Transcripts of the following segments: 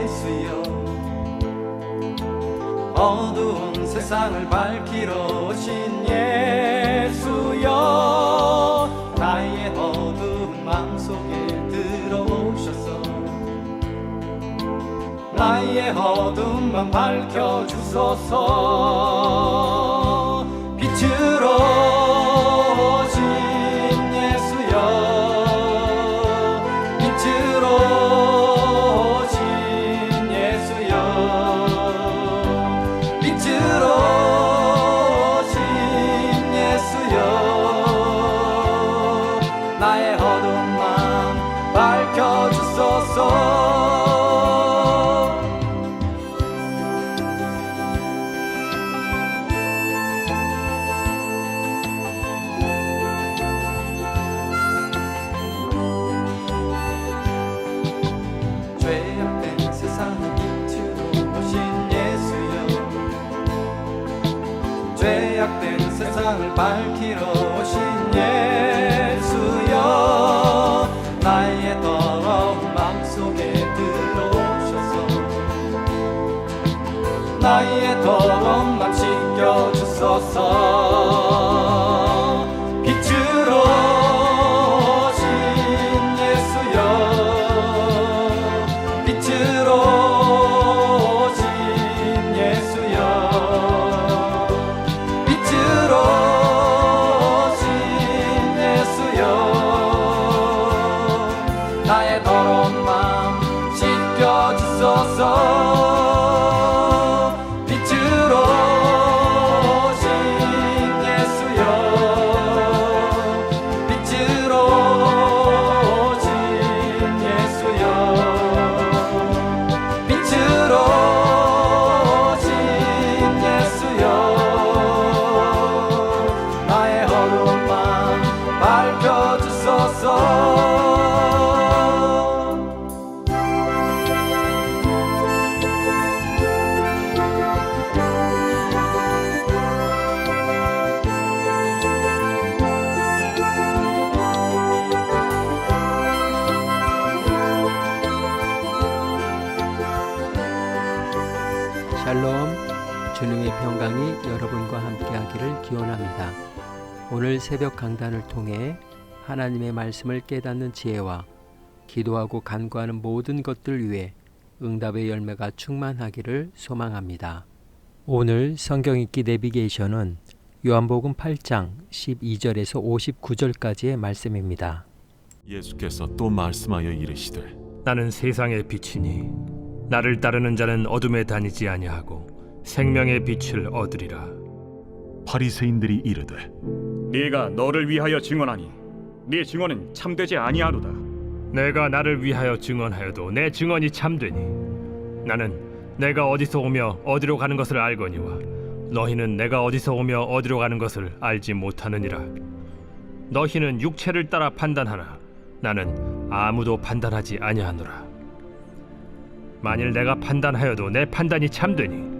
예수여 어두운 세상을 밝히러 오신 예수여 나의 어두운 마음 속에 들어오셔서 나의 맘 밝혀주소서. 빛으로 세상을 밝히러 오신 예수여 나의 더러운 맘 속에 들어오셔서 나의 더러운 맘 씻겨주소서 주님의 평강이 여러분과 함께하기를 기원합니다. 오늘 새벽 강단을 통해 하나님의 말씀을 깨닫는 지혜와 기도하고 간구하는 모든 것들 위해 응답의 열매가 충만하기를 소망합니다. 오늘 성경 읽기 내비게이션은 요한복음 8장 12절에서 59절까지의 말씀입니다. 예수께서 또 말씀하여 이르시되 나는 세상의 빛이니 나를 따르는 자는 어둠에 다니지 아니하고 생명의 빛을 얻으리라. 바리새인들이 이르되 네가 너를 위하여 증언하니 네 증언은 참되지 아니하로다. 내가 나를 위하여 증언하여도 내 증언이 참되니 나는 내가 어디서 오며 어디로 가는 것을 알거니와 너희는 내가 어디서 오며 어디로 가는 것을 알지 못하느니라. 너희는 육체를 따라 판단하나 나는 아무도 판단하지 아니하노라. 만일 내가 판단하여도 내 판단이 참되니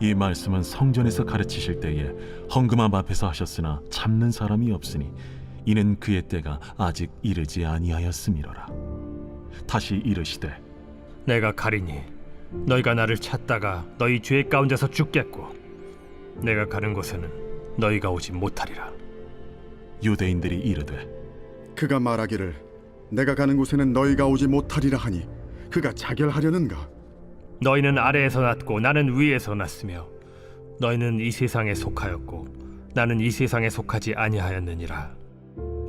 이 말씀은 성전에서 가르치실 때에 헝금함 앞에서 하셨으나 참는 사람이 없으니 이는 그의 때가 아직 이르지 아니하였음이로라 다시 이르시되 내가 가리니 너희가 나를 찾다가 너희 죄 가운데서 죽겠고 내가 가는 곳에는 너희가 오지 못하리라. 유대인들이 이르되 그가 말하기를 내가 가는 곳에는 너희가 오지 못하리라 하니 그가 자결하려는가 너희는 아래에서 났고 나는 위에서 났으며 너희는 이 세상에 속하였고 나는 이 세상에 속하지 아니하였느니라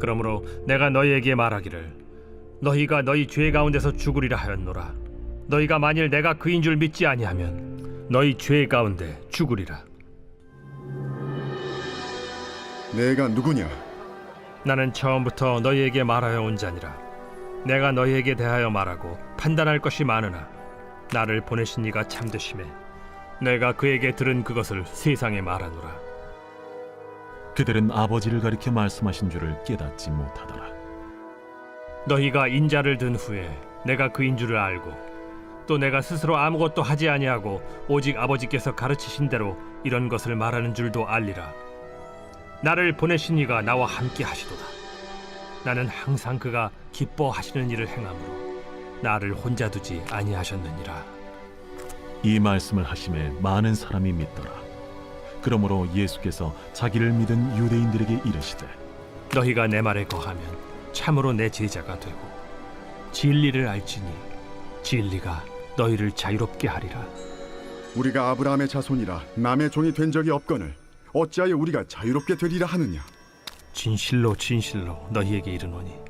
그러므로 내가 너희에게 말하기를 너희가 너희 죄 가운데서 죽으리라 하였노라 너희가 만일 내가 그인 줄 믿지 아니하면 너희 죄 가운데 죽으리라 내가 누구냐? 나는 처음부터 너희에게 말하여 온 자니라. 내가 너희에게 대하여 말하고 판단할 것이 많으나 나를 보내신 이가 참되심에 내가 그에게 들은 그것을 세상에 말하노라. 그들은 아버지를 가리켜 말씀하신 줄을 깨닫지 못하더라. 너희가 인자를 든 후에 내가 그인 줄을 알고 또 내가 스스로 아무것도 하지 아니하고 오직 아버지께서 가르치신 대로 이런 것을 말하는 줄도 알리라. 나를 보내신 이가 나와 함께 하시도다. 나는 항상 그가 기뻐하시는 일을 행함으로 나를 혼자 두지 아니하셨느니라. 이 말씀을 하심에 많은 사람이 믿더라. 그러므로 예수께서 자기를 믿은 유대인들에게 이르시되 너희가 내 말에 거하면 참으로 내 제자가 되고 진리를 알지니 진리가 너희를 자유롭게 하리라. 우리가 아브라함의 자손이라 남의 종이 된 적이 없거늘 어찌하여 우리가 자유롭게 되리라 하느냐? 진실로 진실로 너희에게 이르노니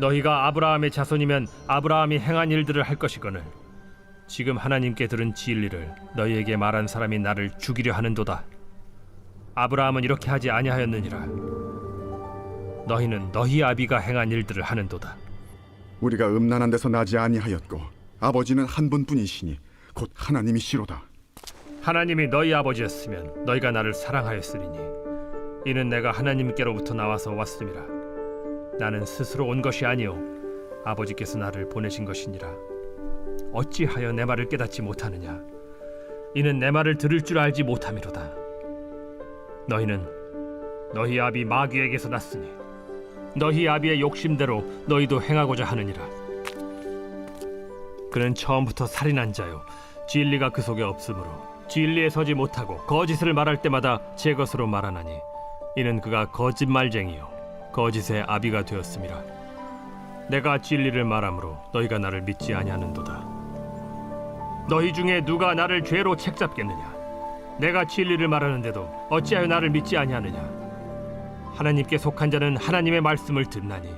너희가 아브라함의 자손이면 아브라함이 행한 일들을 할 것이거늘 지금 하나님께 들은 진리를 너희에게 말한 사람이 나를 죽이려 하는도다. 아브라함은 이렇게 하지 아니하였느니라. 너희는 너희 아비가 행한 일들을 하는도다. 우리가 음란한 데서 나지 아니하였고 아버지는 한 분뿐이시니 곧 하나님이시로다. 하나님이 너희 아버지였으면 너희가 나를 사랑하였으리니 이는 내가 하나님께로부터 나와서 왔음이라 나는 스스로 온 것이 아니요 아버지께서 나를 보내신 것이니라. 어찌하여 내 말을 깨닫지 못하느냐? 이는 내 말을 들을 줄 알지 못함이로다. 너희는 너희 아비 마귀에게서 났으니 너희 아비의 욕심대로 너희도 행하고자 하느니라. 그는 처음부터 살인한 자요. 진리가 그 속에 없으므로 진리에 서지 못하고 거짓을 말할 때마다 제 것으로 말하나니 이는 그가 거짓말쟁이요 거짓의 아비가 되었음이라 내가 진리를 말함으로 너희가 나를 믿지 아니하는도다. 너희 중에 누가 나를 죄로 책잡겠느냐? 내가 진리를 말하는데도 어찌하여 나를 믿지 아니하느냐? 하나님께 속한 자는 하나님의 말씀을 듣나니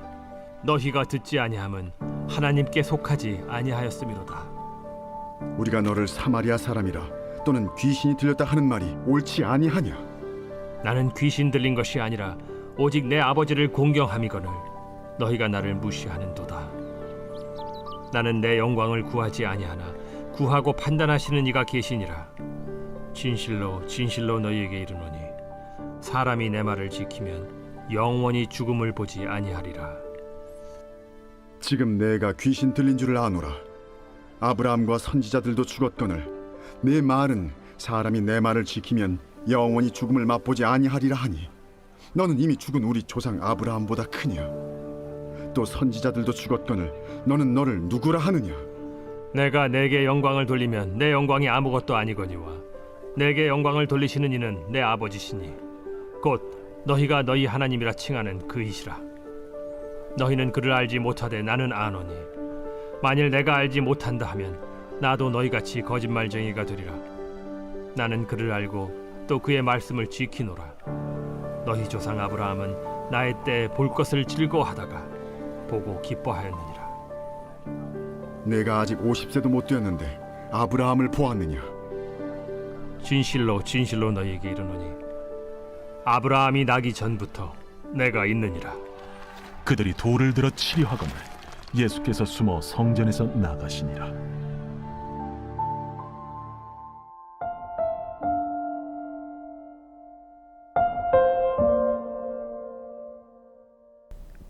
너희가 듣지 아니함은 하나님께 속하지 아니하였음이로다. 우리가 너를 사마리아 사람이라 또는 귀신이 들렸다 하는 말이 옳지 아니하냐? 나는 귀신 들린 것이 아니라 오직 내 아버지를 공경함이거늘 너희가 나를 무시하는도다. 나는 내 영광을 구하지 아니하나 구하고 판단하시는 이가 계시니라. 진실로 진실로 너희에게 이르노니 사람이 내 말을 지키면 영원히 죽음을 보지 아니하리라. 지금 내가 귀신 들린 줄을 아노라. 아브라함과 선지자들도 죽었거늘 내 말은 사람이 내 말을 지키면 영원히 죽음을 맛보지 아니하리라 하니 너는 이미 죽은 우리 조상 아브라함보다 크냐? 또 선지자들도 죽었거늘 너는 너를 누구라 하느냐? 내가 내게 영광을 돌리면 내 영광이 아무것도 아니거니와 내게 영광을 돌리시는 이는 내 아버지시니 곧 너희가 너희 하나님이라 칭하는 그이시라 너희는 그를 알지 못하되 나는 아노니 만일 내가 알지 못한다 하면 나도 너희 같이 거짓말쟁이가 되리라 나는 그를 알고 또 그의 말씀을 지키노라 너희 조상 아브라함은 나의 때에 볼 것을 즐거워하다가 보고 기뻐하였느니라 내가 아직 50세도 못 되었는데 아브라함을 보았느냐? 진실로 진실로 너희에게 이르노니 아브라함이 나기 전부터 내가 있느니라 그들이 돌을 들어 치려 하거늘 예수께서 숨어 성전에서 나가시니라.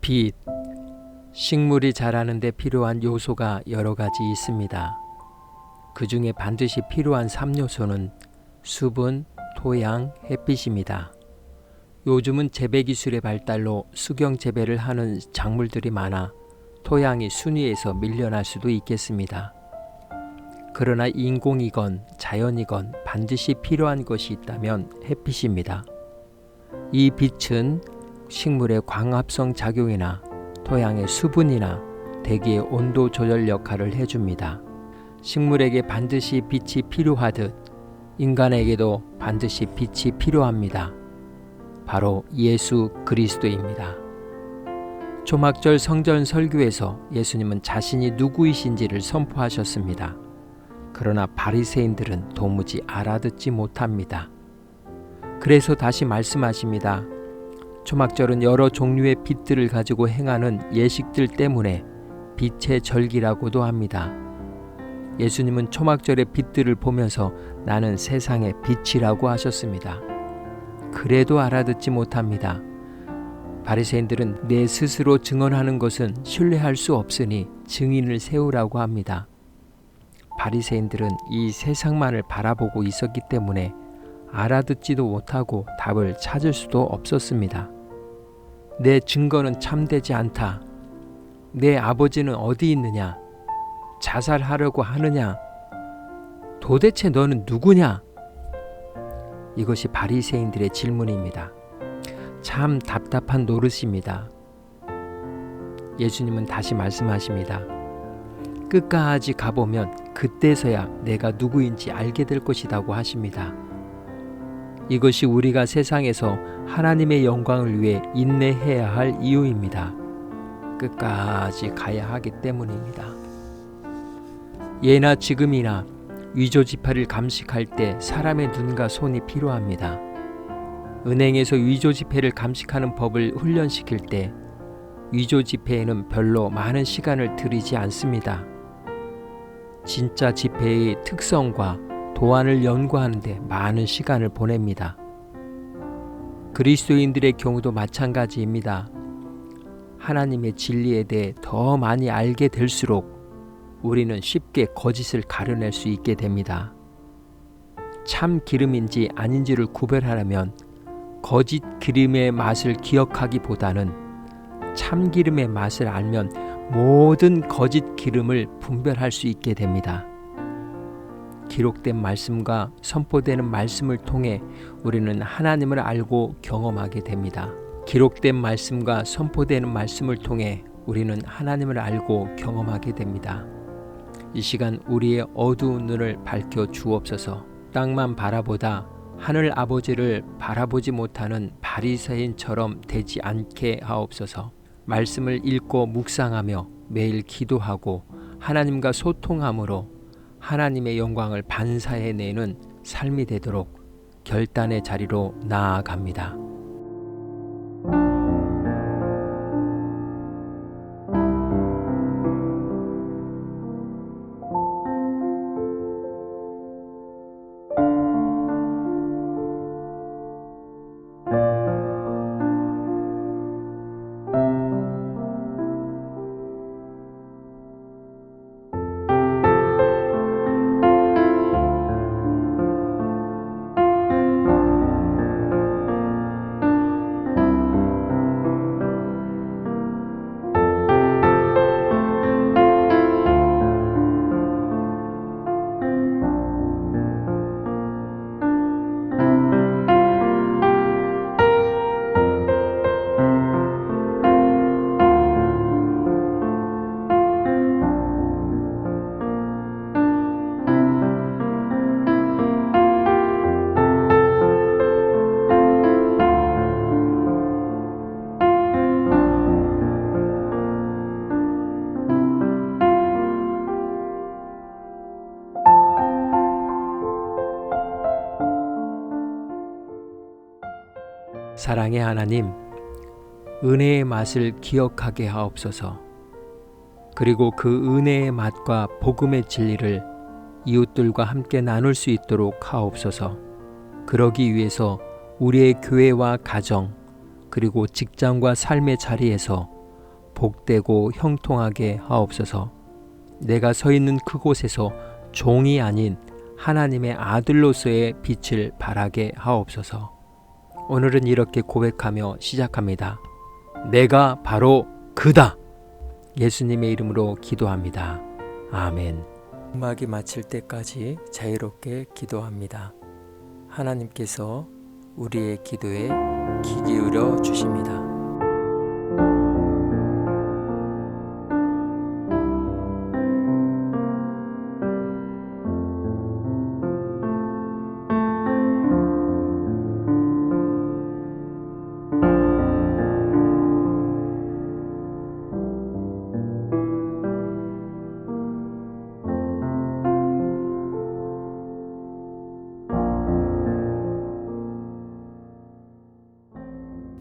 빛 식물이 자라는 데 필요한 요소가 여러 가지 있습니다. 그 중에 반드시 필요한 3요소는 수분, 토양, 햇빛입니다. 요즘은 재배 기술의 발달로 수경 재배를 하는 작물들이 많아 토양이 순위에서 밀려날 수도 있겠습니다. 그러나 인공이건 자연이건 반드시 필요한 것이 있다면 햇빛입니다. 이 빛은 식물의 광합성 작용이나 토양의 수분이나 대기의 온도 조절 역할을 해줍니다. 식물에게 반드시 빛이 필요하듯 인간에게도 반드시 빛이 필요합니다. 바로 예수 그리스도입니다. 초막절 성전 설교에서 예수님은 자신이 누구이신지를 선포하셨습니다. 그러나 바리새인들은 도무지 알아듣지 못합니다. 그래서 다시 말씀하십니다. 초막절은 여러 종류의 빛들을 가지고 행하는 예식들 때문에 빛의 절기라고도 합니다. 예수님은 초막절의 빛들을 보면서 나는 세상의 빛이라고 하셨습니다. 그래도 알아듣지 못합니다. 바리새인들은 내 스스로 증언하는 것은 신뢰할 수 없으니 증인을 세우라고 합니다. 바리새인들은 이 세상만을 바라보고 있었기 때문에 알아듣지도 못하고 답을 찾을 수도 없었습니다. 내 증거는 참되지 않다. 내 아버지는 어디 있느냐? 자살하려고 하느냐? 도대체 너는 누구냐? 이것이 바리새인들의 질문입니다. 참 답답한 노릇입니다. 예수님은 다시 말씀하십니다. 끝까지 가보면 그때서야 내가 누구인지 알게 될 것이라고 하십니다. 이것이 우리가 세상에서 하나님의 영광을 위해 인내해야 할 이유입니다. 끝까지 가야 하기 때문입니다. 예나 지금이나 위조 지폐를 감식할 때 사람의 눈과 손이 필요합니다. 은행에서 위조 지폐를 감식하는 법을 훈련시킬 때 위조 지폐에는 별로 많은 시간을 들이지 않습니다. 진짜 지폐의 특성과 도안을 연구하는 데 많은 시간을 보냅니다. 그리스도인들의 경우도 마찬가지입니다. 하나님의 진리에 대해 더 많이 알게 될수록 우리는 쉽게 거짓을 가려낼 수 있게 됩니다. 참 기름인지 아닌지를 구별하려면 거짓 기름의 맛을 기억하기보다는 참 기름의 맛을 알면 모든 거짓 기름을 분별할 수 있게 됩니다. 기록된 말씀과 선포되는 말씀을 통해 우리는 하나님을 알고 경험하게 됩니다. 기록된 말씀과 선포되는 말씀을 통해 우리는 하나님을 알고 경험하게 됩니다. 이 시간 우리의 어두운 눈을 밝혀 주옵소서. 땅만 바라보다 하늘 아버지를 바라보지 못하는 바리새인처럼 되지 않게 하옵소서. 말씀을 읽고 묵상하며 매일 기도하고 하나님과 소통함으로 하나님의 영광을 반사해내는 삶이 되도록 결단의 자리로 나아갑니다. 사랑의 하나님, 은혜의 맛을 기억하게 하옵소서. 그리고 그 은혜의 맛과 복음의 진리를 이웃들과 함께 나눌 수 있도록 하옵소서. 그러기 위해서 우리의 교회와 가정, 그리고 직장과 삶의 자리에서 복되고 형통하게 하옵소서. 내가 서 있는 그곳에서 종이 아닌 하나님의 아들로서의 빛을 발하게 하옵소서. 오늘은 이렇게 고백하며 시작합니다. 내가 바로 그다. 예수님의 이름으로 기도합니다. 아멘. 음악이 마칠 때까지 자유롭게 기도합니다. 하나님께서 우리의 기도에 귀 기울여 주십니다.